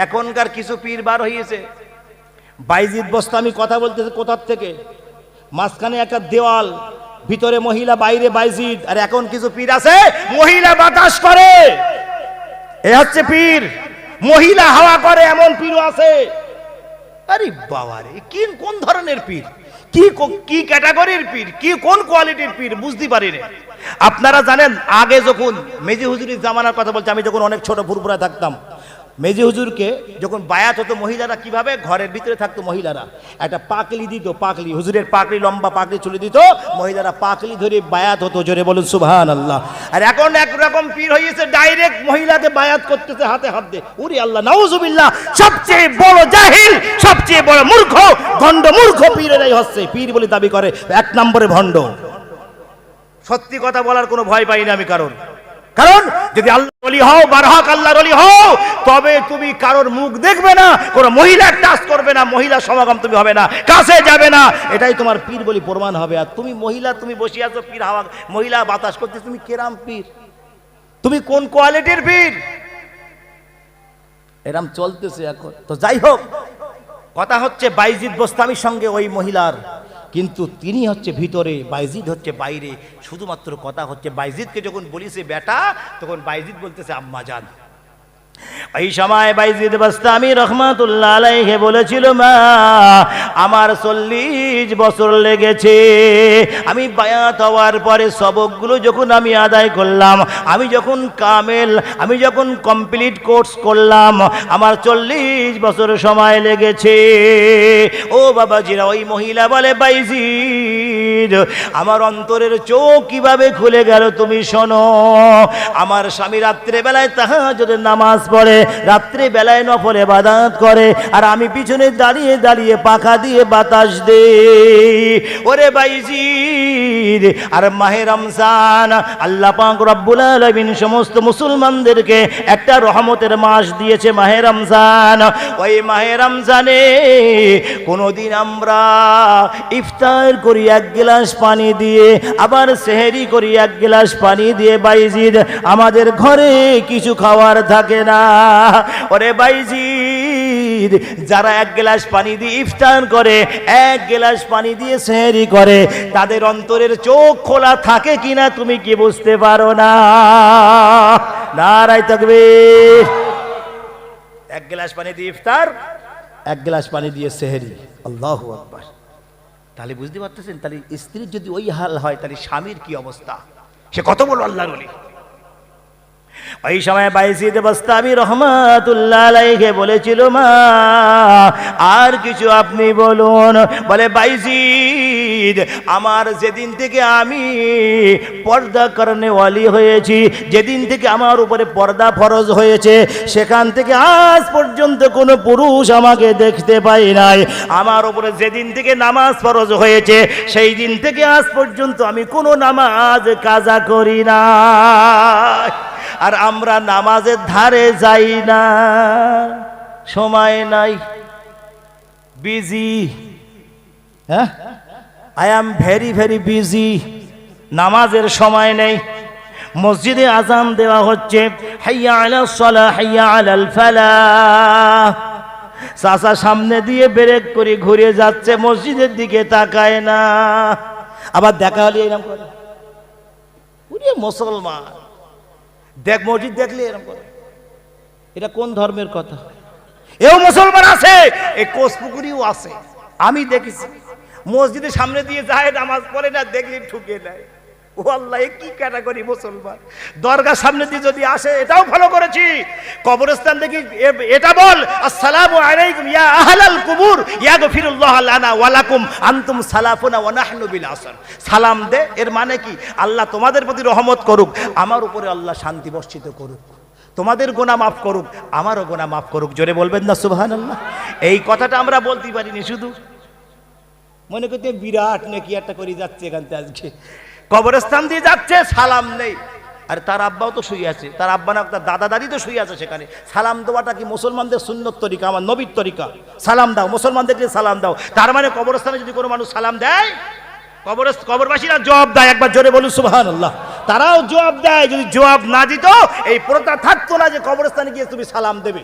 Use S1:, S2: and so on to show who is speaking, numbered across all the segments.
S1: এখনকার কিছু পীর বার হয়েছে বাইজিদ বস্তা, আমি কথা বলতেছি কোথার থেকে? মাঝখানে একটা দেওয়াল, ভিতরে মহিলা, বাইরে বাইজিদ, আর এখন কিছু পীর আছে? মহিলা বাতাস করে। এ হচ্ছে পীর। মহিলা হাওয়া করে, এমন পীরও আছে। আরে বাবা রে কি কোন ধরনের পীর? কি কো- ক্যাটাগরির পীর? কি কোন কোয়ালিটির পীর? বুঝতে পারি না। আপনারা জানেন, আগে যখন মেজি হুজুরির জামানার কথা বলছি, আমি যখন অনেক ছোট ফুরফুরা থাকতাম মেজি হুজুরকে যখন বায়াত হতো মহিলারা কীভাবে? ঘরের ভিতরে থাকতো মহিলারা। একটা পাকলি দিত পাকলি, হুজুরের পাকলি, লম্বা পাকলি চলে দিত, মহিলারা পাকলি ধরে বায়াত হতো, জোরে বলুন সুবহান আল্লাহ আর এখন একরকম পীর হয়েছে ডাইরেক্ট মহিলাকে বায়াত করতেছে হাতে হাত দিয়ে। উরি আল্লাহ, নাউজুবিল্লাহ, সবচেয়ে বড় জাহিল, সবচেয়ে বড় মূর্খ, ভণ্ড মূর্খ পীরেরাই হচ্ছে। পীর বলে দাবি করে, এক নম্বরে ভণ্ড। সত্যি কথা বলার কোনো ভয় পাই না আমি কারণ কারণ যদি আল্লাহ অলি হও, বারহাক আল্লাহর অলি হও, তবে তুমি কারোর মুখ দেখবে না, কোনো মহিলার টাচ করবে না, মহিলা সমাগম তুমি হবে না, কাছে যাবে না। এটাই তোমার পীর বলি প্রমাণ হবে। আর তুমি মহিলা, তুমি বসে আছো পীর হাওয়া, মহিলা বাতাস করতে তুমি কেরাম পীর? তুমি কোন কোয়ালিটির পীর? এরম চলতেছে এখন। তো যাই হোক, কথা হচ্ছে বাইজিৎ বোস্তামির সঙ্গে ওই মহিলার। কিন্তু তিনি হচ্ছে ভিতরে, বাইজিদ হচ্ছে বাইরে। শুধুমাত্র কথা হচ্ছে বাইজিদকে যখন বলিছে, বেটা, তখন বাইজিদ বলতেছে, আম্মা যান এই সময় বাইজিদ বাস্তামি রহমাতুল্লাহ আলাইহে বলেছিল, মা, আমার চল্লিশ বছর লেগেছে। আমি বায়াত হওয়ার পরে সবকগুলো যখন আমি আদায় করলাম, আমি যখন কামেল, আমি যখন কমপ্লিট কোর্স করলাম, আমার চল্লিশ বছর সময় লেগেছে। ও বাবাজিরা, ওই মহিলা বলে বাইজিদ আমার অন্তরের চোখ কীভাবে খুলে গেল তুমি শোনো। আমার স্বামী রাত্রে বেলায় তাহা যদি নামাজ পড়ে রাত্রে বেলায় নফলে বাদাত করে, আর আমি পিছনে দাঁড়িয়ে দাঁড়িয়ে পাখা দিয়ে বাতাস দে ওরে বাইজির, আর মাহে রমজান, আল্লাহ পাক রব্বুল আলামিন সমস্ত মুসলমানদেরকে একটা রহমতের মাস দিয়েছে মাহে রমজান। ওই মাহে রমজানে কোনোদিন আমরা ইফতার করি এক গ্লাস পানি দিয়ে, আবার সেহেরি করি এক গ্লাস পানি দিয়ে বাইজিদ আমাদের ঘরে কিছু খাওয়ার থাকে না। ওরে বাইজিদ যারা এক গ্লাস পানি দিয়ে ইফতার করে, এক গ্লাস পানি দিয়ে সেহেরি করে, তাদের অন্তরের চোখ খোলা থাকে কিনা তুমি কি বুঝতে পারো না? নারাই থাকবে এক গ্লাস পানি দিয়ে ইফতার এক গ্লাস পানি দিয়ে সেহেরি। আল্লাহ আকবার। তাহলে বুঝতে পারতেছেন, তাহলে স্ত্রীর যদি ওই হাল হয়, তাহলে স্বামীর কি অবস্থা? সে কত বড় আল্লাহর ওলি। ওই সময় বাইসিদ বস্তাবি রহমাতুল্লাহ আলাইকে বলেছিল, মা, আর কিছু আপনি বলুন। বলে বাইসিদ আমার যেদিন থেকে আমি পর্দা করণে ওয়ালি হয়েছি, যেদিন থেকে আমার উপরে পর্দা ফরজ হয়েছে, সেখান থেকে আজ পর্যন্ত কোনো পুরুষ আমাকে দেখতে পাই নাই। আমার উপরে যেদিন থেকে নামাজ ফরজ হয়েছে, সেই দিন থেকে আজ পর্যন্ত আমি কোনো নামাজ কাজা করি না আর আমরা নামাজের ধারে যাই না। সময় নাই। বিজি হ্যাঁ? I am very very busy নামাজের সময় নেই। মসজিদে আজান দেওয়া হচ্ছে। হাইয়া আলা সলা, হাইয়া আলাল ফালা। চাচা সামনে দিয়ে ব্রেক করে ঘুরে যাচ্ছে, মসজিদের দিকে তাকায় না। আবার দেখা হলে এরকম করে। মুসলমান। দেখ মসজিদ দেখলে এরকম করে। এটা কোন ধর্মের কথা? এও মুসলমান আছে। এই কোষপুকুরিও আছে। আমি দেখেছি। মসজিদের সামনে দিয়ে যায় নামাজ পড়ে না দেখলে ঠুকে নেয় ও আল্লাহ কি ক্যাটাগরি মুসলমান? দরগার সামনে দিয়ে যদি আসে, এটাও ভালো করেছি। কবরস্থান দেখি এটা বল, আসসালামু আলাইকুম, ইয়া আহলাল কুবুর ইয়া গফিরুল্লাহ লানা ওয়ালাকুম আনতুম সালাফুনা ওয়া নাহনু বিল আসর। সালাম দে, এর মানে কি? আল্লাহ তোমাদের প্রতি রহমত করুক, আমার উপরে আল্লাহ শান্তি বর্ষিত করুক। তোমাদের গোনা মাফ করুক, আমারও গোনা মাফ করুক। জোরে বলবেন না, সুবহানাল্লাহ? এই কথাটা আমরা বলতে পারিনি শুধু। মনে করতে বিরাট নাকি একটা করে যাচ্ছে এখান থেকে আজকে। কবরস্থান দিয়ে যাচ্ছে, সালাম নেই। আর তার আব্বাও তো শুয়ে আছে, তার আব্বা না, তার দাদা দাদি তো শুয়ে আছে সেখানে। সালাম দেওয়াটা কি মুসলমানদের সুন্নত তরিকা, আমার নবীর তরিকা? সালাম দাও মুসলমানদেরকে সালাম দাও। তার মানে কবরস্থানে যদি কোনো মানুষ সালাম দেয় কবর কবরবাসীরা জবাব দেয়, একবার জোরে বলুন সুবাহান আল্লাহ তারাও জবাব দেয়, যদি জবাব না দিত, এই প্রথা থাকতো না যে কবরস্থানে গিয়ে তুমি সালাম দেবে।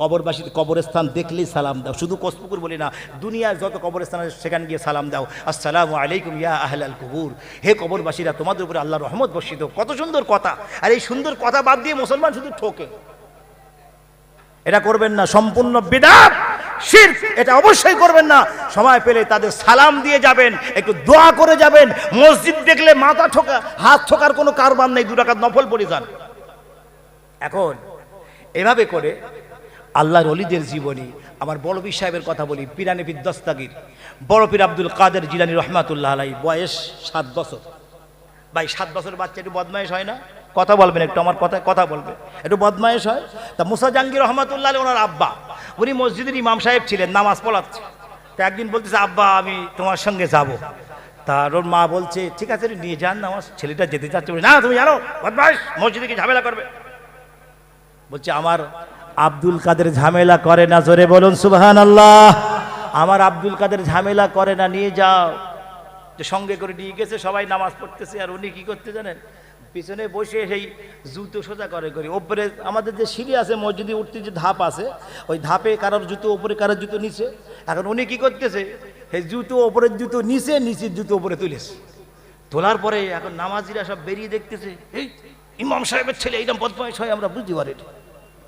S1: কবরবাসী কবরস্থান দেখলেই সালাম দাও। শুধু কসপুকুর বলি না, দুনিয়ার যত কবরস্থান আছে সেখানে গিয়ে সালাম দাও। আসসালামু আলাইকুম ইয়া আহলাল কুবুর। হে কবরবাসীরা, তোমাদের উপরে আল্লাহ রহমত বর্ষিত। কত সুন্দর কথা। আর এই সুন্দর কথা বাদ দিয়ে মুসলমান শুধু ঠোকে। এটা করবেন না, সম্পূর্ণ বিদাত। শির এটা অবশ্যই করবেন না। সময় পেলে তাদের সালাম দিয়ে যাবেন, একটু দোয়া করে যাবেন। মসজিদ দেখলে মাথা ঠোকা, হাত ঠোকার কোনো কারবার নেই, দু টাকা নফল পড়ে যান। এখন, এভাবে করে আল্লাহর অলিদের জীবনী, আমার বড় পীর সাহেবের কথা বলি, পিরানি বিদ্যস্তাগির বড় পীর আব্দুল কাদের জিলানি রহমাতুল্লাহ আলাই বয়স সাত বছর। ভাই, সাত বছর বাচ্চা একটু বদমাইশ হয় না? কথা বলবেন একটু, আমার কথা কথা বলবে। একটু বদমাইশ হয়? তা মুসা জাহাঙ্গীর রহমাতুল্লাহ ওনার আব্বা। উনি মসজিদের ইমাম সাহেব ছিলেন, নামাজ পড়াচ্ছে। তা একদিন বলতেছে, আব্বা, আমি তোমার সঙ্গে যাব। তার ওর মা বলছে, ঠিক আছে নিয়ে যান না আমার ছেলেটা যেতে চাচ্ছে না, তুমি জানো বদমাইশ মসজিদে কি ঝামেলা করবে। বলছে, আমার আব্দুল কাদের ঝামেলা করে না? জোরে বলুন সুবহান আল্লাহ আমার আব্দুল কাদের ঝামেলা করে না, নিয়ে যাও। যে সঙ্গে করে নিয়ে গেছে, সবাই নামাজ পড়তেছে, আর উনি কি করতে জানেন? পিছনে বসে সেই জুতো সোজা করে, করি। ওপরে আমাদের যে সিঁড়ি আছে মসজিদে উঠতে যে ধাপ আছে, ওই ধাপে কারোর জুতো ওপরে, কারোর জুতো নিচে। এখন উনি কি করতেছে? সেই জুতো ওপরের জুতো নিচে, নিচের জুতো ওপরে তুলেছে। তোলার পরে এখন নামাজিরা সব বেরিয়ে দেখতেছে, এই, ইমাম সাহেবের ছেলে এইরকম বদমাইশ হয়, আমরা বুঝতে পারি।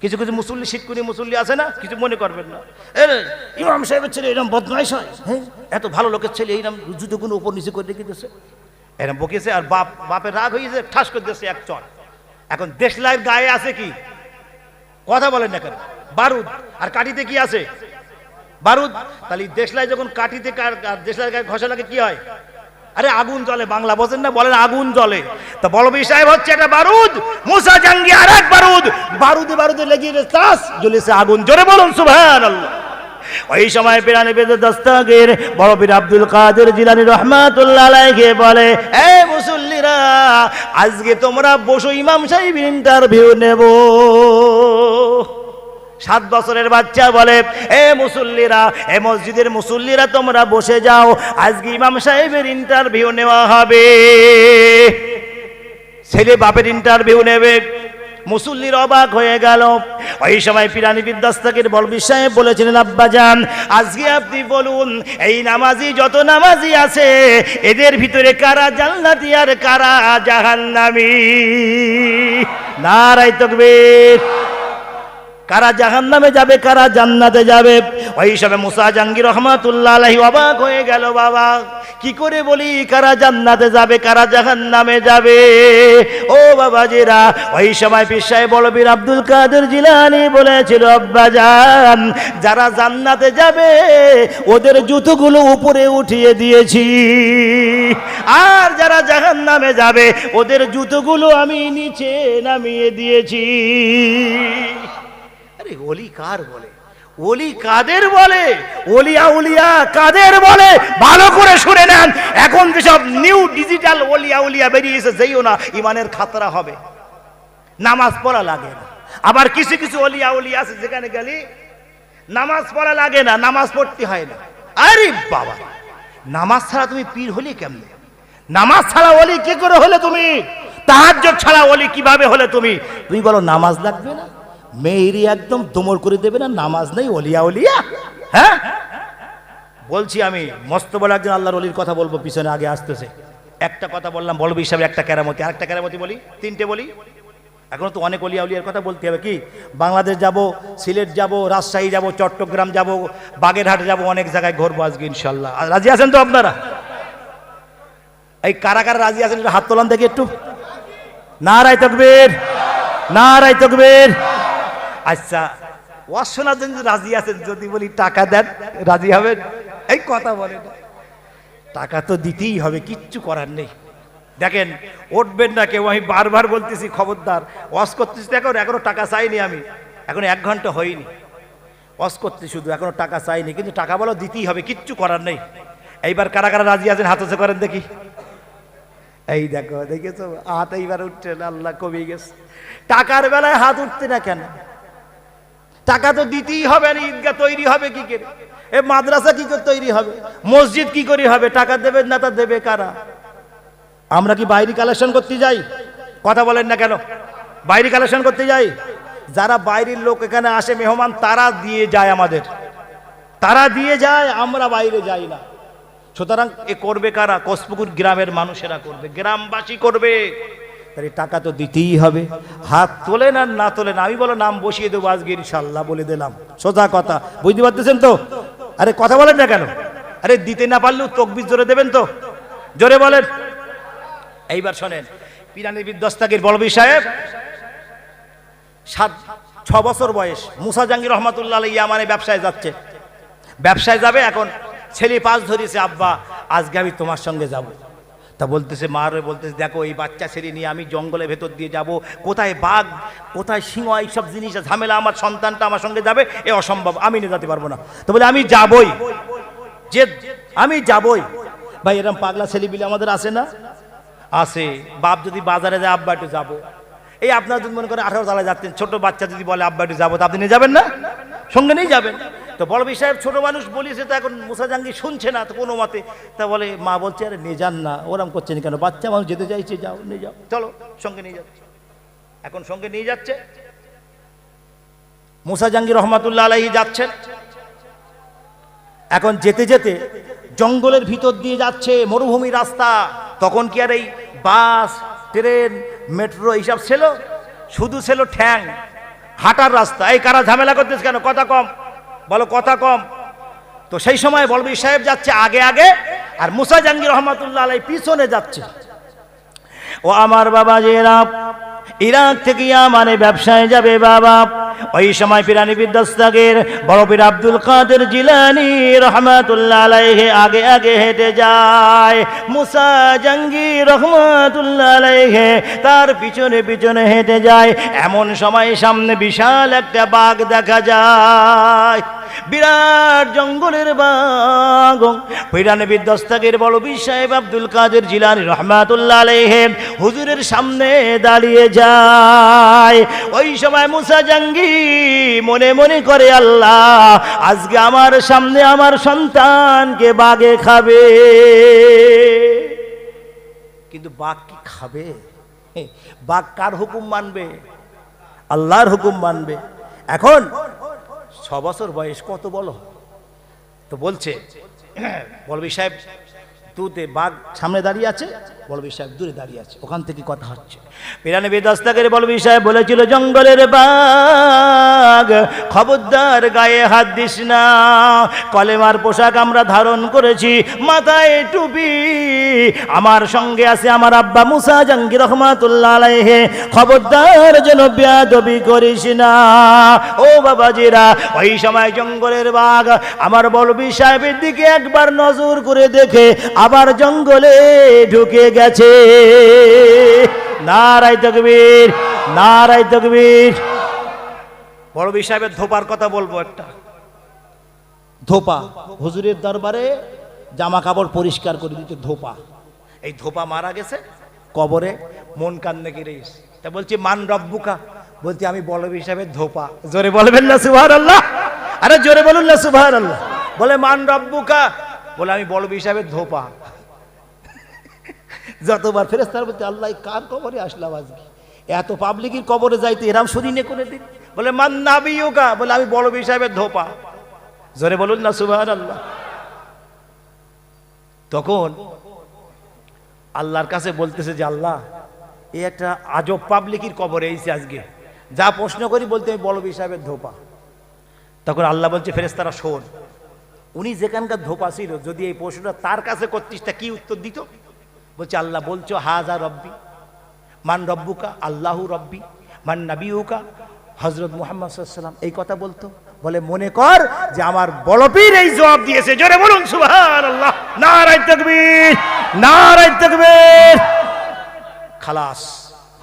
S1: কিছু কিছু মুসল্লি শীতকুনি মুসল্লি আছে না, কিছু মনে করবেন না। ইমাম সাহেবের ছেলে এরকম বদমাইশ হয় হ্যাঁ? এত ভালো লোকের ছেলে এইরকম জুতো কোনো উপর নিচে করে রেখে দিয়েছে। এরকম বকেছে আর বাপ, বাপের রাগ হয়েছে ঠাস করে দিয়েছে এক চট এখন দেশলাইয়ের গায়ে আছে কি? কথা বলেন না কেন? বারুদ, আর কাঠিতে কি আছে? বারুদ? তাহলে দেশলাই যখন আর দেশলাইয়ের গায়ে ঘষা লাগে, কি হয়? আরে আগুন জ্বলে, বাংলা বোঝেন না, বলেন আগুন জ্বলে। তা বলবি সাহেব হচ্ছে একটা বারুদ, মুসা জাঙ্গি আর এক বারুদ। বারুদে বারুদে লেগে তাস জ্বলেছে আগুন। জোরে বলুন সুবহান ওই সময় পিরানি বেদে দস্তাগের বড় পীর আব্দুল কাদের জিলানি রহমাতুল্লাহ আলাইহি বলে, এ মুসল্লিরা, আজকে তোমরা বসো ইমাম সাহেব ইন্টারভিউ নেব। সাত বছরের বাচ্চা বলে, এ মুসল্লিরা, এ মসজিদের মুসল্লিরা তোমরা বসে যাও, আজকে ইমাম সাহেবের ইন্টারভিউ নেওয়া হবে। ছেলে বাপের ইন্টারভিউ নেবে। মুসল্লির অবাক হয়ে গেল। ওই সময় পিরানি বিদ্যাস্তাকের বলবি সাহেব বলেছিলেন আব্বাজান আজকে আপনি বলুন, এই নামাজি যত নামাজি আছে, এদের ভিতরে কারা জান্নাতি আর কারা জাহান্নামী? নারাই তকবীর। কারা জাহান নামে যাবে, কারা জান্নাতে যাবে? ওই সময় মুসা জাঙ্গির রহমাতুল্লাহ আলাইহি অবাক হয়ে গেল, বাবা। কি করে বলি, কারা জান্নাতে যাবে, কারা জাহান নামে যাবে? ও বাবাজিরা, ওই সময় পিসায় বলবীর আব্দুল কাদের জিলানি বলেছিল আব্বাজান যারা জান্নাতে যাবে, ওদের জুতোগুলো উপরে উঠিয়ে দিয়েছি। আর যারা জাহান নামে যাবে, ওদের জুতোগুলো আমি নিচে নামিয়ে দিয়েছি। আরে ওলি কার বলে? ওলি কাদের বলে? ওলিয়া উলিয়া কাদের বলে? ভালো করে শুনে নেন। এখন যেসব নিউ ডিজিটাল ওলিয়া উলিয়া বেরিয়েছে যেইও না, ইমানের খাতরা হবে। নামাজ পড়া লাগে না। আবার কিছু কিছু অলিয়া উলিয়া আছে, যেখানে গেলি নামাজ পড়া লাগে না, নামাজ পড়তে হয় না। আরে বাবা! নামাজ ছাড়া তুমি পীর হলে কেমনে? নামাজ ছাড়া অলি কি করে হলে তুমি? তাহাজ্জুদ ছাড়া অলি কীভাবে হলে তুমি? তুমি বলো নামাজ লাগবে না? মেয়েরই একদম দমর করে দেবে না, নামাজ নেই, অলিয়া অলিয়া। হ্যাঁ? বলছি আমি, মস্ত বড় একজন আল্লাহর অলির কথা বলব, পিছনে আগে আসতেছে। একটা কথা বললাম, বলব হিসাবে একটা কেরামতি। আরেকটা কেরামতি বলি, তিনটে বলি। এখন তো অনেক অলিয়া উলিয়ার কথা বলতে হবে কি? বাংলাদেশ যাব, সিলেট যাব, রাজশাহী যাব, চট্টগ্রাম যাব, বাগেরহাট যাব, অনেক জায়গায় ঘুরবো আজকে, ইনশাল্লাহ। রাজি আছেন তো আপনারা? এই কারা কারা রাজি আছেন হাত তোলান দেখি একটু। না রায় তকবীর না রায় তকবীর। আচ্ছা ওয়াসনার জন্য রাজি আছেন, যদি বলি টাকা দেন, রাজি হবেন? এই কথা বলেন। টাকা তো দিতেই হবে, কিচ্ছু করার নেই। দেখেন, উঠবেন না কেউ, আমি বারবার বলতেছি, খবরদার ওয়াশ করতেছি তো এখন টাকা চাইনি আমি। এখন এক ঘণ্টা হয়নি। ওয়াশ করতে শুধু, এখনও টাকা চাইনি, কিন্তু টাকা বলো দিতেই হবে, কিচ্ছু করার নেই। এইবার কারা কারা রাজি আছেন, হাতে করেন দেখি। এই দেখো, দেখেছ? হাত এইবার উঠছে আল্লাহ কমে গেছে। টাকার বেলায় হাত উঠতে না কেন? টাকা তো দিতেই হবে না, ঈদগাহ তৈরি হবে কি করে? এ মাদ্রাসা কি করে তৈরি হবে? মসজিদ কি করে হবে? টাকা দেবে না তা দেবে কারা? আমরা কি বাইরে কালেকশন করতে যাই? কথা বলেন না কেন? বাইরে কালেকশন করতে যাই? যারা বাইরের লোক এখানে আসে, মেহমান, তারা দিয়ে যায় আমাদের। তারা দিয়ে যায়, আমরা বাইরে যাই না। সুতরাং এ করবে কারা? কসপুকুর গ্রামের মানুষেরা করবে। গ্রামবাসী করবে। এই টাকা তো দিতেই হবে। হাত তোলেন আর না তোলেন আমি বলো নাম বসিয়ে দেবো আজকে ইনশাল্লাহ বলে দিলাম। সোজা কথা, বুঝতে পারতেছেন তো? আরে কথা বলেন না কেন? আরে দিতে না পারলেও তকবির জোরে দেবেন তো? জোরে বলেন। এইবার শোনেন পিরানি বিদ্যস্তাগির বলবি সাহেব, সাত, ছ বছর বয়স, মুসা জাঙ্গির রহমাতুল্লাহ ইয়ামানে ব্যবসায় যাচ্ছে। ব্যবসায় যাবে, এখন ছেলে পাঁচ ধরেছে, আব্বা, আজকে আমি তোমার সঙ্গে যাব। তা বলতেছে, মা রে বলতেছে, দেখো এই বাচ্চা ছেড়ে নিয়ে আমি জঙ্গলের ভেতর দিয়ে যাব। কোথায় বাঘ, কোথায় সিংহ, এইসব জিনিস ঝামেলা, আমার সন্তানটা আমার সঙ্গে যাবে, এ অসম্ভব, আমি নিয়ে যেতে পারব না। তো বলে, আমি যাবই। যে, আমি যাবই। ভাই এরকম পাগলা ছেলে ছেলেপিলে আমাদের আসে না? আসে। বাপ যদি বাজারে যায়, আব্বা একটু যাব। এই আপনার যদি মনে করেন আঠারো তালা যাচ্ছেন, ছোট বাচ্চা যদি বলে, আব্বা একটু যাব, তা আপনি নিয়ে যাবেন না? সঙ্গে নিয়ে যাবেন। তো বলবি সাহেব ছোট মানুষ বলিছে তো এখন মুসাজাঙ্গি শুনছে না তো কোনো মতে। তা বলে, মা বলছে, আরে নিয়ে যান না, ওরম করছেন কেন? বাচ্চা মানুষ যেতে চাইছে, যাও, নিয়ে যাও। চলো, সঙ্গে নিয়ে যাচ্ছে। এখন সঙ্গে নিয়ে যাচ্ছে। মুসা জাঙ্গি রহমাতুল্লাহ আলাহি যাচ্ছেন। এখন যেতে যেতে জঙ্গলের ভিতর দিয়ে যাচ্ছে মরুভূমি রাস্তা। তখন কি আর এই বাস, ট্রেন, মেট্রো এইসব ছিল? শুধু ছিল ঠ্যাং, হাঁটার রাস্তা। এই কারা ঝামেলা করতেছে কেন? কথা কম। বলো, কথা কম। তো সেই সময় বলবি, সাহেব যাচ্ছে আগে আগে, আর মুসা জাঙ্গি রহমাতুল্লাহ আলাই পিছনে যাচ্ছে। ও আমার বাবা যে ইরাক থেকে মানে ব্যবসায় যাবে বাবা। ওই সময় পিরানি বিদ্যাস্তাগের বড় পীর আব্দুল কাদের জিলানি রহমাতুল্লাহ আগে আগে হেঁটে যায়। মুসা জাঙ্গি রহমাতুল্লাহ তার পিছনে পিছনে হেঁটে যায়। এমন সময় সামনে বিশাল একটা বাঘ দেখা যায়। বিরাট জঙ্গলের বাঘ। পিরানি বিদ্যাস্তাগের বড় বীর আব্দুল কাদের জিলানি রহমাতুল্লাহ হুজুরের সামনে দাঁড়িয়ে যায়। ওই সময় মুসা জাঙ্গি মনে মনে করে, আল্লাহ, আজকে আমার সামনে আমার সন্তানকে বাগে খাবে। কিন্তু বাঘ কি খাবে? বাঘ কার হুকুম মানবে? আল্লাহর হুকুম মানবে। এখন ছ বছর বয়স, কত বলো? তো বলছে, বলবি সাহেব তুতে বাঘ সামনে দাঁড়িয়ে আছে? বলবি, সাহেব, দূরে দাঁড়িয়ে আছে, ওখান থেকে কথা হচ্ছে। পিরানবী দস্তাকের বলবি, সাহেব, বলেছিল জঙ্গলের বাঘ, খবরদার গায়ে হাত দিস না। কলেমার পোশাক আমরা ধারণ করেছি, মাথায় টুপি। আমার সঙ্গে আছে আমার আব্বা মুসা জাঙ্গি রহমাতুল্লাহ আলাইহে। খবরদার যেন বেয়াদবি করিস না। ও বাবাজিরা, ওই সময় জঙ্গলের বাঘ আমার বলবি, সাহেবের দিকে একবার নজর করে দেখে, আবার জঙ্গলে ঢুকে গেছে নারাই তকবীর নারাই তকবীর। বড়বি সাহেবের ধোপার কথা বলব একটা। ধোপা, হুজুরের দরবারে জামা কাপড় পরিষ্কার করে দিতে ধোপা। এই ধোপা মারা গেছে কবরে, মন কান্দে গিরে তা বলছি, মান রব্বুকা? বলছি, আমি বলবি সাহেবের ধোপা। জোরে বলবেন না সুভার আল্লাহ আরে জোরে বলুন না সুভার আল্লাহ বলে, মান রব্বুকা? বলে, আমি বলবি সাহেবের ধোপা। যতবার ফেরেস্তার বলতে আল্লাহ কার কবরে আসলাম আজকে? এত পাবলিকের কবরে যাইতে এরাম শরীরে করে দিন বলে, মান নাবিউকা বলে, আমি বড় সাহেবের ধোপা। জোরে বলুন না সুবাহ আল্লাহ তখন আল্লাহর কাছে বলতেছে যে, আল্লাহ, এ একটা আজব পাবলিকের কবরে এসেছে আজকে। যা প্রশ্ন করি বলতে আমি বড় সাহেবের ধোপা। তখন আল্লাহ বলছে ফেরেস্তারা শোন, উনি যেখানকার ধোপা ছিল, যদি এই প্রশ্নটা তার কাছে করতিস, তা কি উত্তর দিত? বলছে, আল্লাহ বলছো, হাজা রব্বি, মান রব্বুকা, আল্লাহু রব্বি, মান নাবিউকা। হজরত মুহাম্মদ এই কথা বলতো। বলে, মনে কর যে আমার বলপীর এই জবাব দিয়েছে। জোরে বলুন সুবহান আল্লাহ নারাই তকবীর নারাই তকবীর। খালাস,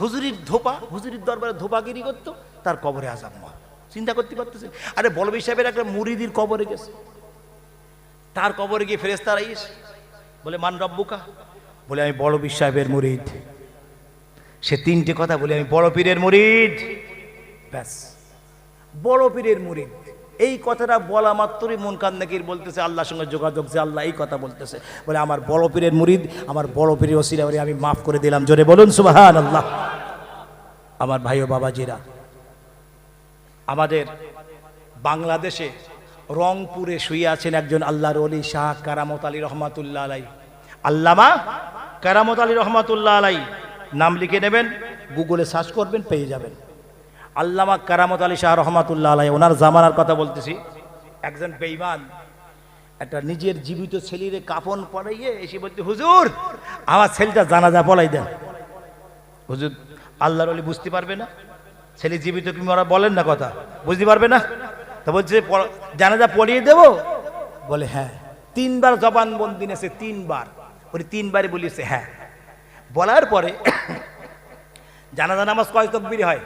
S1: হুজুরির ধোপা, হুজুরির দরবারে ধোপাগিরি করতো, তার কবরে আজাব মা চিন্তা করতে পারতেছে? আরে বলবি সাহেবের একটা মুরিদির কবরে গেছে। তার কবরে গিয়ে ফেরেস্তারা ইস বলে, মান রব্বুকা বলে, আমি বড় পীর সাহেবের মুরিদ। সে তিনটে কথা বলে, আমি বড় পীরের মুরিদ। ব্যাস। বড় পীরের মুরিদ। এই কথাটা বলা মাত্রই মন কান্দাকির বলতেছে, আল্লাহর সঙ্গে যোগাযোগ যে আল্লাহ এই কথা বলতেছে। বলে, আমার বড় পীরের মুরিদ, আমার বড় পীরের বলে আমি মাফ করে দিলাম। জোরে বলুন সুবাহান আল্লাহ আমার ভাই ও বাবাজিরা, আমাদের বাংলাদেশে রংপুরে শুয়ে আছেন একজন আল্লাহর অলি শাহ কারামত আলী রহমাতুল্লাহ আলাই আল্লামা কারামত আলী রহমাতুল্লাহ আলাই। নাম লিখে নেবেন, গুগলে সার্চ করবেন, পেয়ে যাবেন। আল্লামা কারামত আলী শাহ রহমাতুল্লাহ আলাই, ওনার জামানার কথা বলতেছি। একজন বেইমান একটা নিজের জীবিত ছেলেরে কাফন পড়াইয়ে এসে বলতে, হুজুর, আমার ছেলেটা জানাজা পলাই দেন। হুজুর, আল্লাহর অলি বুঝতে পারবে না। ছেলে জীবিত কি ওরা বলেন না কথা। বুঝতে পারবে না? তো বলছে জানাজা পড়িয়ে দেবো? বলে হ্যাঁ। তিনবার জবান বন্দি নেছে, তিনবার। বলি তিনবারই বলিছে হ্যাঁ। বলার পরে জানাজা নামাজ কয় তকবির হয়?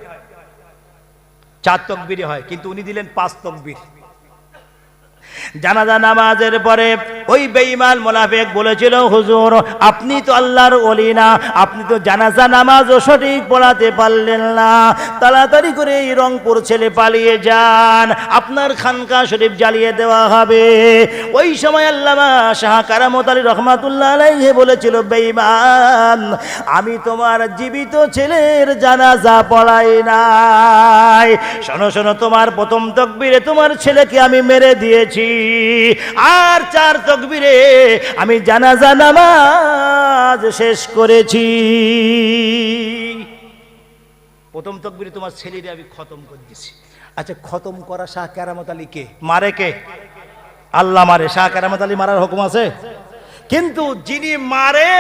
S1: চার তকবির হয়, কিন্তু উনি দিলেন পাঁচ তকবির। জানাজা নামাজের পরে ওই বেঈমান মোনাফেক বলেছিল, হুজুর, আপনি তো আল্লাহর ওলি না, আপনি তো জানাজা নামাজও সঠিক পড়াতে পারলেন না। তাড়াতাড়ি করে এই রংপুর ছেলে পালিয়ে যান, আপনার খানকা শরীফ জ্বালিয়ে দেওয়া হবে। ওই সময় আল্লামা শাহ কারামত আলী রহমাতুল্লাহ আলাইহে বলেছিল, বেঈমান, আমি তোমার জীবিত ছেলের জানাজা পড়াই নাই। শোনো শোনো, তোমার প্রথম তকবিরে তোমার ছেলেকে আমি মেরে দিয়েছি। আর চার তকবিরে আমি জানাজা নামাজ শেষ করেছি। প্রথম তকবিরে তোমার ছেলেরে আমি খতম করে দিছি। আচ্ছা খতম করা শাহ কেরামত আলী কে? মারে কে? আল্লাহ মারে। শাহ কেরামত আলী মারার হুকুম আছে? কিন্তু যিনি মারে,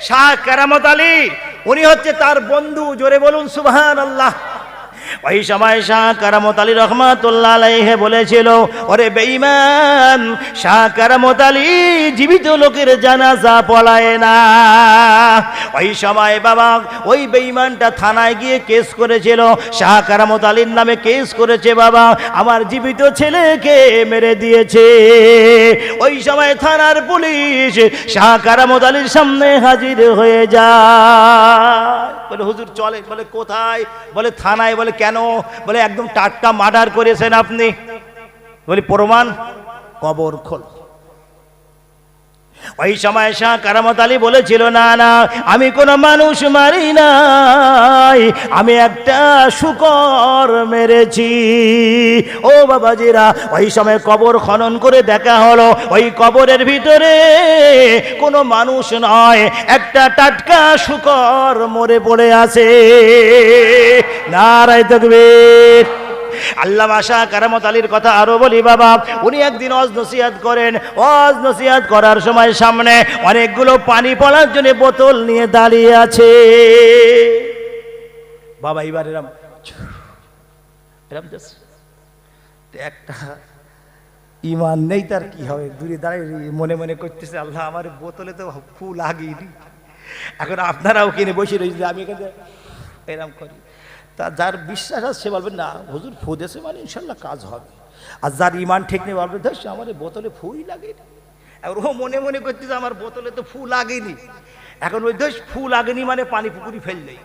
S1: শাহ কেরামত আলী, উনি হচ্ছে তার বন্ধু। জোরে বলুন সুবহান আল্লাহ ওই সময় শাহ কারামত আলী রহমাতুল্লাহ আলাইহে বলেছিল, ওরে বেঈমান, শাহ কারামত আলী জীবিত লোকের জানাজা পলায় না। ওই সময় বাবা ওই বেঈমানটা থানায় গিয়ে কেস করেছিল, শাহ কারামত আলীর নামে কেস করেছে বাবা, আমার জীবিত ছেলেকে মেরে দিয়েছে। ওই সময় থানার পুলিশ শাহ কারামত আলীর সামনে হাজির হয়ে যায়। বলে, হুজুর চলে। বলে, কোথায়? বলে, থানায়। বলে কেন? বলে একদম টাটকা মার্ডার করেছেন আপনি। বলি প্রমাণ? কবর খোল। ওই সময় শাহ কারামত আলী বলেছিল, না না, আমি কোনো মানুষ মারি নাই, আমি একটা শুকর মেরেছি। ও বাবাজিরা, ওই সময় কবর খনন করে দেখা হলো, ওই কবরের ভিতরে কোনো মানুষ নয়, একটা টাটকা শুকর মরে পড়ে আছে। নারায় তকবীর। আল্লাহ আশা কারামত আলীর কথা আরও বলি, বাবা। উনি একদিন অজ নসিহাত করেন। অজ নসিহাত করার সময় সামনে অনেকগুলো পানি পড়ার জন্য বোতল নিয়ে দাঁড়িয়ে আছে। বাবা, এবার এরম একটা ইমান নেই তার কি হবে? দূরে দাঁড়িয়ে মনে মনে করতেছে, আল্লাহ, আমার বোতলে তো ফুল আগেই এখন আপনারাও কিনে বসে রয়েছে আমি এখানে এরম করি। তা যার বিশ্বাস আছে, সে বলবে, না, হুজুর, ফু দেশে মানে ইনশাল্লাহ কাজ হবে। আর যার ইমান ঠিক নেই, বলবে, ধর আমার বোতলে ফুই লাগেনি। এবার ও মনে মনে করতেছে, আমার বোতলে তো ফু লাগেনি। এখন ওই দোষ ফুল লাগেনি মানে পানি পুকুরি ফেললেই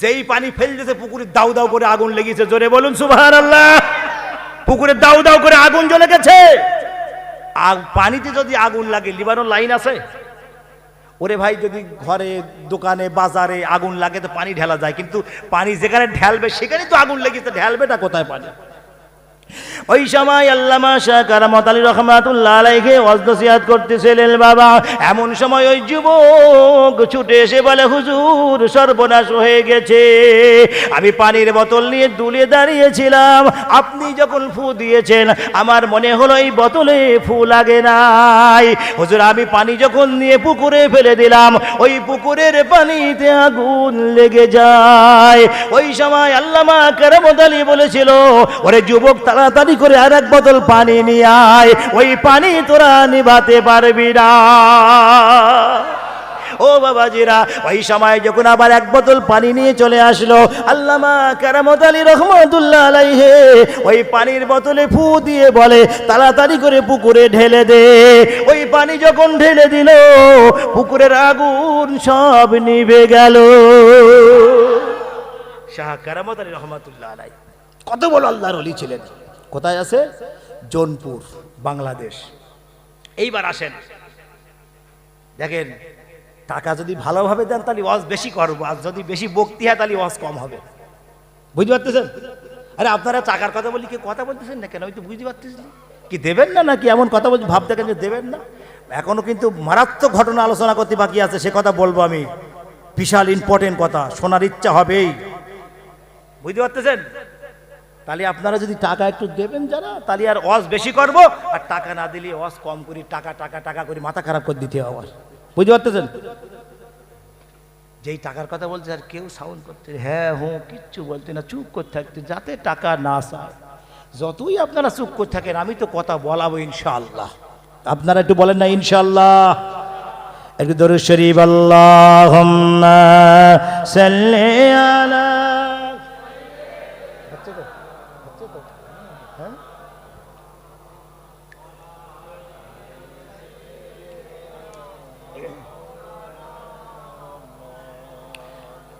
S1: যেই পানি ফেলতেছে পুকুরে দাউ দাউ করে আগুন লেগেছে। জোরে বলুন সুবাহ আল্লাহ পুকুরে দাউ দাউ করে আগুন জ্বলে গেছে। আর পানিতে যদি আগুন লাগে লিবানোর লাইন আছে? ওরে ভাই, যদি ঘরে, দোকানে, বাজারে আগুন লাগে তো পানি ঢেলা যায়, কিন্তু পানি যেখানে ঢালবে সেখানে তো আগুন লেগেছে। ঢালবেটা কোথায় পানি? ওই সময় আল্লামা শাহ কারামত আলী রহমাতুল্লাহ আলাইকে ওয়াজনসিহাত করতেছিলেন, বাবা, এমন সময় ওই যুবক ছুটে এসে বলে, হুজুর, সর্বনাশ হয়ে গেছে। আমি পানির বোতল নিয়ে দুলে দাঁড়িয়েছিলাম। আপনি যখন ফু দিয়েছেন, আমার মনে হলো এই বোতলে ফু লাগে নাই। হুজুর, আমি পানি যখন নিয়ে পুকুরে ফেলে দিলাম, ওই পুকুরের পানিতে আগুন লেগে যায়। ওই সময় আল্লামা কারামত আলী বলেছিল, ওরে যুবক তাড়াতাড়ি করে আর এক বোতল পানি নিয়ে আয়। ওই পানি তোরা নিভাতে পারবি না। ও বাবাজিরা, ওই সময় যখন আবার এক বোতল পানি নিয়ে চলে আসলো, আল্লামা কারামত আলী রহমতুল্লাহ আলাইহে, ওই পানির বোতলে ফু দিয়ে বলে, তাড়াতাড়ি করে পুকুরে ঢেলে দে। ওই পানি যখন ঢেলে দিল, পুকুরের আগুন সব নিভে গেল। শাহ কারামত আলী রহমতুল্লাহ আলাই কত বড় আল্লাহর অলি ছিলেন। কোথায় আছে? জোনপুর, বাংলাদেশ। এইবার আসেন। দেখেন, টাকা যদি ভালোভাবে দেন, তাহলে ওয়াজ বেশি করব। আর যদি বেশি বক্তি হয় তাহলে ওয়াজ কম হবে। বুঝতে পারতেছেন? আরে আপনারা টাকার কথা বলি, কি কথা বলতেছেন না কেন? আমি তো বুঝতে পারতেছি কি দেবেন না নাকি? এমন কথা বলছি ভাব দেখেন যে দেবেন না। এখনও কিন্তু মারাত্মক ঘটনা আলোচনা করতে বাকি আছে, সে কথা বলব আমি। বিশাল ইম্পর্টেন্ট কথা, শোনার ইচ্ছা হবেই। বুঝতে পারতেছেন? তাহলে আপনারা যদি টাকা একটু দেবেন যারা, তাহলে আর অস বেশি করব, আর টাকা না দিলে অস কম করি, টাকা টাকা টাকা করে, মাথা খারাপ করে দিতে হবে বুঝতে পারতেছেন? যেই টাকার কথা বলছে, আর কেউ সাউন্ড করতে হ্যাঁ হুঁ, কিচ্ছু বলতে না, চুপ করতে থাকতে, যাতে টাকা না চায়। যতই আপনারা চুপ করে থাকেন, আমি তো কথা বলাবো ইনশাআল্লাহ। আপনারা একটু বলেন না, ইনশাআল্লাহ। একটু দরুদ শরীফ, আল্লাহুম্মা সাল্লি আলা হ্যাঁ?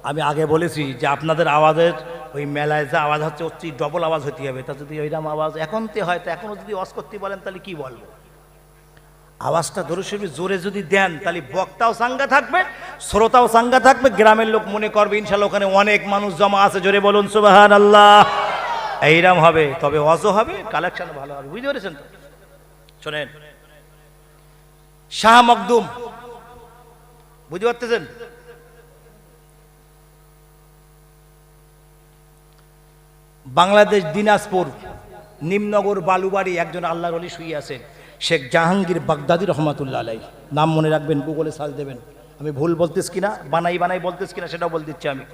S1: আমি আগে বলেছি যে আপনাদের আওয়াজের ওই মেলায় যে আওয়াজ হচ্ছে হচ্ছে ডবল আওয়াজ হতে হবে। তা যদি ওইরকম আওয়াজ এখন তে হয়, তো এখনও যদি অস করতে বলেন, তাহলে কি বলব? আওয়াজটা ধরে শুবি জোরে যদি দেন, তাহলে বক্তাও সাঙ্গা থাকবে, শ্রোতাও সাঙ্গা থাকবে, গ্রামের লোক মনে করবে, ইনশাল্লাহ ওখানে অনেক মানুষ জমা আছে। জোরে বলুন সুবাহান আল্লাহ এইরাম হবে, তবে অজও হবে কালেকশন ভালো হবে। বুঝতে পেরেছেন তো? শোনেন, শাহ মকদুম বুঝতে পারতেছেন? বাংলাদেশ দিনাজপুর, নিমনগর বালুবাড়ি একজন আল্লাহর অলি শুয়ে আছেন শেখ জাহাঙ্গীর বাগদাদি রহমাতুল্লাহ আলাই নাম মনে রাখবেন গুগলে সার্চ দেবেন। আমি ভুল বলতেস কিনা, বানাই বানাই বলতেস কিনা, সেটাও বল দিচ্ছি আমি।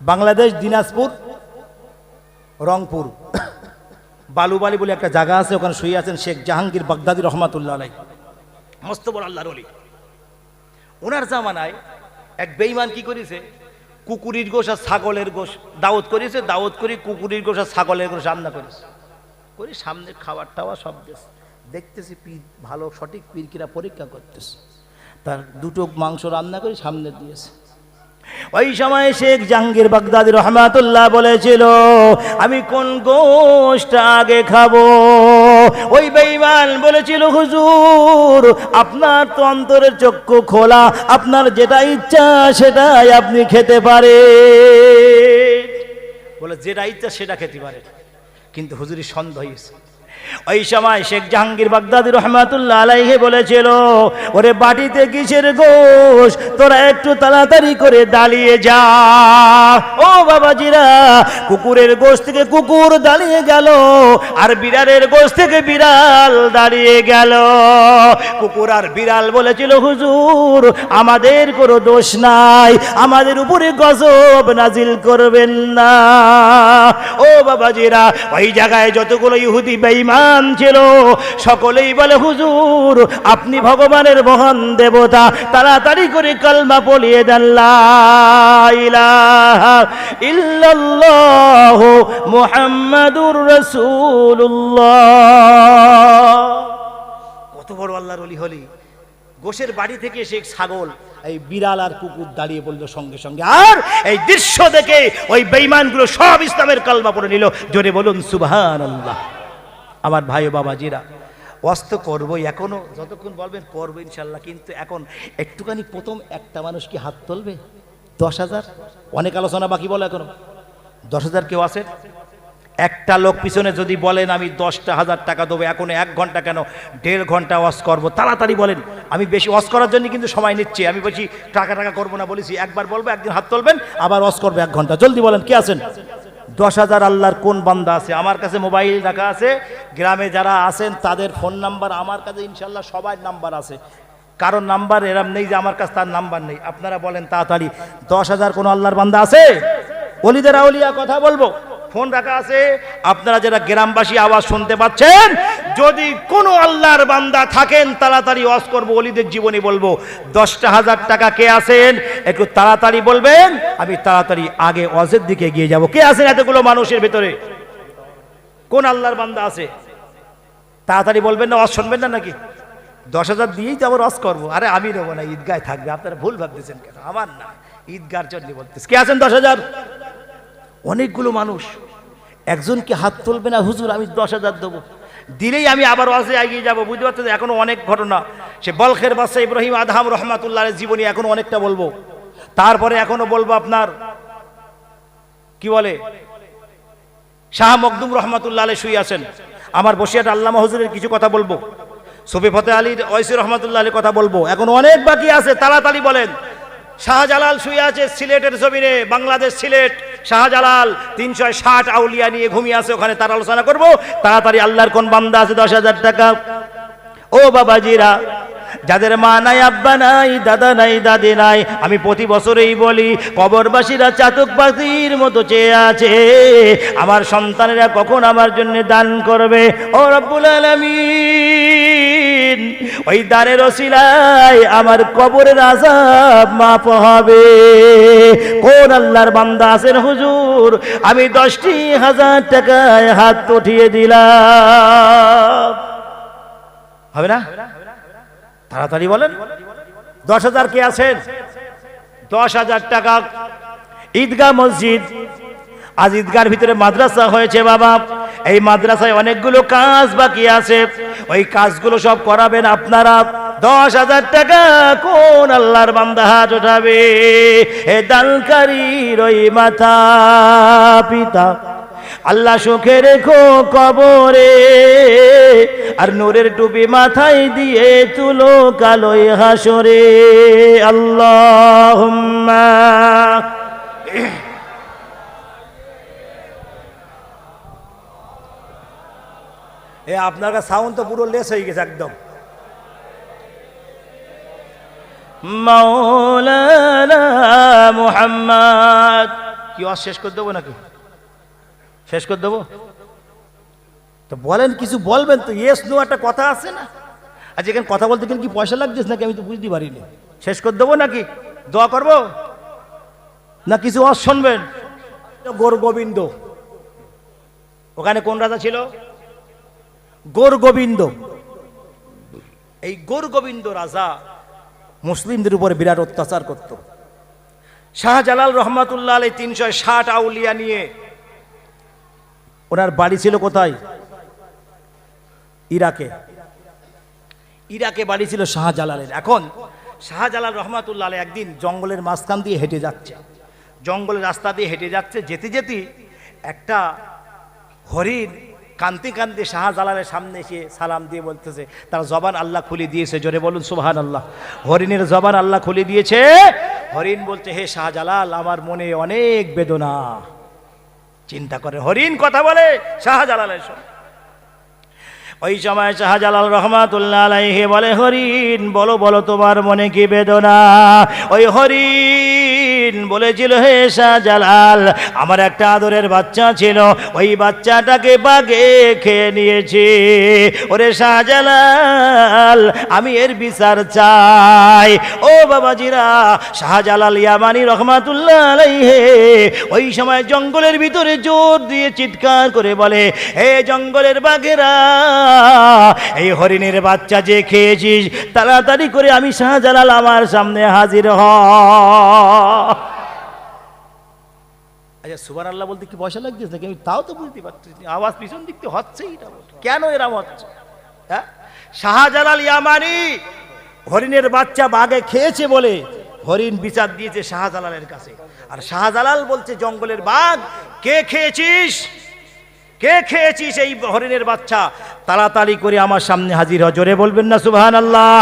S1: বাংলাদেশ দিনাজপুর রংপুর। বালুবালি বলে একটা জায়গা আছে, ওখানে শুয়ে আছেন শেখ জাহাঙ্গীর বাগদাদি রহমাতুল্লাহ আলাই মস্ত বড় আল্লাহর অলি ওনার জামানায় এক বেইমান কি করেছে? কুকুরির গোশ আর ছাগলের গোশ। দাওয়াত করেছে, দাওয়াত করে কুকুরির গোশ আর ছাগলের গোশ রান্না করেছে। করে সামনে খাবার টাওয়া সব দেশ দেখতেছি পীর, ভালো সঠিক পীর কিনা পরীক্ষা করতেছে। তার দুটো মাংস রান্না করে সামনে দিয়েছে। ওই সময় শেখ জাহাঙ্গীর বাগদাদি রহমাতুল্লাহ বলেছিল, আমি কোন গোষ্ঠটা আগে খাব? ওই বেঈমান বলেছিল, হুজুর, আপনার তো অন্তরের চক্ষু খোলা, আপনার যেটা ইচ্ছা সেটাই আপনি খেতে পারে বলে, যেটা ইচ্ছা সেটা খেতে পারে কিন্তু হুজুরি সন্দেহ হয়েছে। ওই সময় শেখ জাহাঙ্গীর বাগদাদি রহমাতুল্লাহ আলাইহে বলেছিল, ওরে বাটিতে কিসের গোশ? তোরা একটু তাড়াতাড়ি করে দাঁড়িয়ে যা। ও বাবাজিরা, কুকুরের গোশ থেকে কুকুর দাঁড়িয়ে গেল, আর বিড়ালের গোশ থেকে বিড়াল দাঁড়িয়ে গেল। কুকুর আর বিড়াল বলেছিল, হুজুর, আমাদের কোনো দোষ নাই, আমাদের উপরে গজব নাজিল করবেন না। ও বাবাজিরা, ওই জায়গায় যতগুলো ইহুদি বেঈমান ছিল। সকলেই বলে, হুজুর, আপনি ভগবানের মহান দেবতা। তাড়াতাড়ি করে কলমা পড়িয়ে দেন মুহাম্মাদুর রাসূলুল্লাহ। কত বড় আল্লাহর অলি হলি গোশের বাড়ি থেকে সে ছাগল, এই বিড়াল আর কুকুর দাঁড়িয়ে পড়ল সঙ্গে সঙ্গে। আর এই দৃশ্য দেখে ওই বেইমানগুলো সব ইসলামের কলমা পড়ে নিল। জোরে বলুন সুবহান আল্লাহ আমার ভাই ও বাবাজিরা। অস্ত করবই এখনও, যতক্ষণ বলবেন করব ইনশাল্লাহ, কিন্তু এখন একটুখানি প্রথম একটা মানুষ কি হাত তুলবে? দশ হাজার? অনেক আলোচনা বাকি বলো এখনও। দশ হাজার কেউ আছে? একটা লোক পিছনে যদি বলেন, আমি দশটা হাজার টাকা দেবো, এখন এক ঘণ্টা কেন? দেড় ঘণ্টা ওয়াশ করব, তাড়াতাড়ি বলেন। আমি বেশি ওয়াশ করার জন্য কিন্তু সময় নিচ্ছি। আমি বলছি, টাকা টাকা করব না বলেছি। একবার বলব, একদিন হাত তুলবেন, আবার ওয়াশ করব এক ঘণ্টা। জলদি বলেন, কে আছেন? দশ হাজার আল্লাহর কোন বান্দা আছে? আমার কাছে মোবাইল রাখা আছে। গ্রামে যারা আছেন, তাদের ফোন নাম্বার, আমার কাছে ইনশাল্লাহ সবার নাম্বার আছে। কারোর নাম্বার এরম নেই যে আমার কাছে তার নাম্বার নেই। আপনারা বলেন, তাড়াতাড়ি। দশ হাজার কোনো আল্লাহর বান্দা আছে? অলিদের আউলিয়া কথা বলব। ফোন রাখা আছে, আপনারা যারা গ্রামবাসী আওয়াজ শুনতে পাচ্ছেন, যদি কোনো আল্লাহর বান্দা থাকেন, তাড়াতাড়ি ওয়াজ করব, অলিদের জীবনী বলব। দশটা হাজার টাকা কে আছেন? একটু তাড়াতাড়ি বলবেন, আমি তাড়াতাড়ি আগে ওয়াজের দিকে এগিয়ে যাব। কে আছেন এতগুলো মানুষের ভেতরে? কোন আল্লাহর বান্দা আছে? তাড়াতাড়ি বলবেন না, ওয়াজ শুনবেন না নাকি? দশ হাজার দিয়েই তো আবার ওয়াজ করব। আরে আমি নেব না, ঈদগায় থাকবে, আপনারা ভুল ভাবতেছেন কেন? আমার না, ঈদগার জন্য বলতেছে। কে আছেন দশ হাজার? অনেকগুলো মানুষ। একজনকে হাত তুলবে না, হুজুর, আমি দশ হাজার দেবো। দিলেই আমি আবার ওয়াজে এগিয়ে যাব, বুঝতে পারছেন? এখনও অনেক ঘটনা। সে বলখের বাসা ইব্রাহিম আদহাম রহমাতুল্লাহ জীবনী এখনও অনেকটা বলব। তারপরে এখনও বলব আপনার, কি বলে? শাহ মকদুম রহমতুল্লাহ আলী শুয়ে আছেন। আমার বসিয়াট আল্লামা হুজুরের কিছু কথা বলব। সফি ফতে আলীর ওয়সি রহমতুল্লাহ আলী কথা বলব। এখন অনেক বাকি আছে, তাড়াতাড়ি বলেন। শাহজালাল শুয়ে আছে সিলেটের জমিনে, বাংলাদেশ সিলেট। শাহজালাল তিনশো ষাট আউলিয়া নিয়ে ঘুমিয়ে আছে, ওখানে তার আলোচনা করব। তাড়াতাড়ি আল্লাহর কোন বান্দা আছে দশ হাজার টাকা? ও বাবাজিরা, যাদের মা নাই, আব্বা নাই, দাদা নাই, দাদি নাই, আমি প্রতি বছরেই বলি, কবরবাসীরা চাতক পাখির মতো চেয়ে আছে। আমার সন্তানেরা কখন আমার জন্য দান করবে? ও রব্বুল আলামিন ওই দানের ওসিলায় আমার কবরের আজাব মাপ হবে। কোন আল্লাহর বান্দা আছেন হুজুর? আমি দশটি হাজার টাকায় হাত উঠিয়ে দিলাম। হবে না? তাড়াতাড়ি বলেন। দশ হাজার কে আছেন? দশ হাজার টাকা। ঈদগাহ মসজিদ আজ ঈদগার ভিতরে মাদ্রাসা হয়েছে বাবা। এই মাদ্রাসায় অনেকগুলো কাজ বাকি আছে। ওই কাজগুলো সব করাবেন আপনারা। দশ হাজার টাকা কোন আল্লাহর বান্দা হাত ওঠাবে? এ দানকারীর ওই মাথা পিতা, আল্লাহ সুখে রেখো কবরে, আর নূরের টুপি মাথায় দিয়ে তুলো কালোই হাসরে। আল্লাহ এ আপনার কাছে সাউন্ড তো পুরো লেস হয়ে গেছে একদম। মাওলানা মুহাম্মদ। কি আর শেষ করে দেবো নাকি? শেষ করে দেবো? তো বলেন কিছু বলবেন তো ইয়েস নো একটা কথা আছে না? আজ এখানে কথা বলতে গেলে কি পয়সা লাগছিস নাকি? আমি তো বুঝতে পারিনি। শেষ করে দেবো নাকি? দোয়া করব? না কিছু অস শুনবেন? গোর গোবিন্দ ওখানে কোন রাজা ছিল? গোর গোবিন্দ। এই গোর গোবিন্দ রাজা মুসলিমদের উপরে বিরাট অত্যাচার করত। শাহজালাল রহমাতুল্লাহ আলী তিনশো ষাট আউলিয়া নিয়ে ওনার বাড়ি ছিল কোথায়? ইরাকে। ইরাকে বাড়ি ছিল শাহজালালের। এখন শাহজালাল রহমাতুল্লাহ একদিন জঙ্গলের মাঝখান দিয়ে হেঁটে যাচ্ছে। জঙ্গলের রাস্তা দিয়ে হেঁটে যাচ্ছে, যেতে যেতে একটা হরিণ কান্তি কান্তি শাহজালালের সামনে এসে সালাম দিয়ে বলতেছে, তার জবান আল্লাহ খুলে দিয়েছে, জোরে বলুন সুবহান আল্লাহ হরিণের জবান আল্লাহ খুলে দিয়েছে। হরিণ বলছে, হে শাহজালাল, আমার মনে অনেক বেদনা। চিন্তা করে, হরিণ কথা বলে শাহজালালের সঙ্গে ওই সময় শাহজালাল রহমাতুল্লাহ আলাইহি বলে, হরিণ, বলো বলো, তোমার মনে কি বেদনা? ওই হরিণ বলেছিল, হে শাহজালাল, আমার একটা আদরের বাচ্চা ছিল, ওই বাচ্চাটাকে বাগে খেয়ে নিয়েছে। ওরে শাহজালাল, আমি এর বিচার চাই। ও বাবাজিরা, শাহজালাল ইয়ামানি রহমাতুল্লাহ আলাইহে, ওই সময় জঙ্গলের ভিতরে জোর দিয়ে চিৎকার করে বলে, হে জঙ্গলের বাঘেরা, এই হরিণের বাচ্চা যে খেয়েছিস, তাড়াতাড়ি করে আমি শাহজালাল আমার সামনে হাজির হ। আচ্ছা সুবার আল্লাহ বলতে কি পয়সা লাগছিস নাকি আমি তাও তো বুঝতে পারছি আওয়াজ পিছন দিক থেকে হচ্ছেই কেন এরম হচ্ছে? হ্যাঁ? শাহজালাল ইয়ামানি হরিণের বাচ্চা বাঘে খেয়েছে বলে হরিণ বিচার দিয়েছে শাহজালালের কাছে। আর শাহজালাল বলছে, জঙ্গলের বাঘ, কে খেয়েছিস? কে খেয়েছিস এই হরিণের বাচ্চা? তাড়াতাড়ি করে আমার সামনে হাজির হ জোরে বলবেন না সুবহান আল্লাহ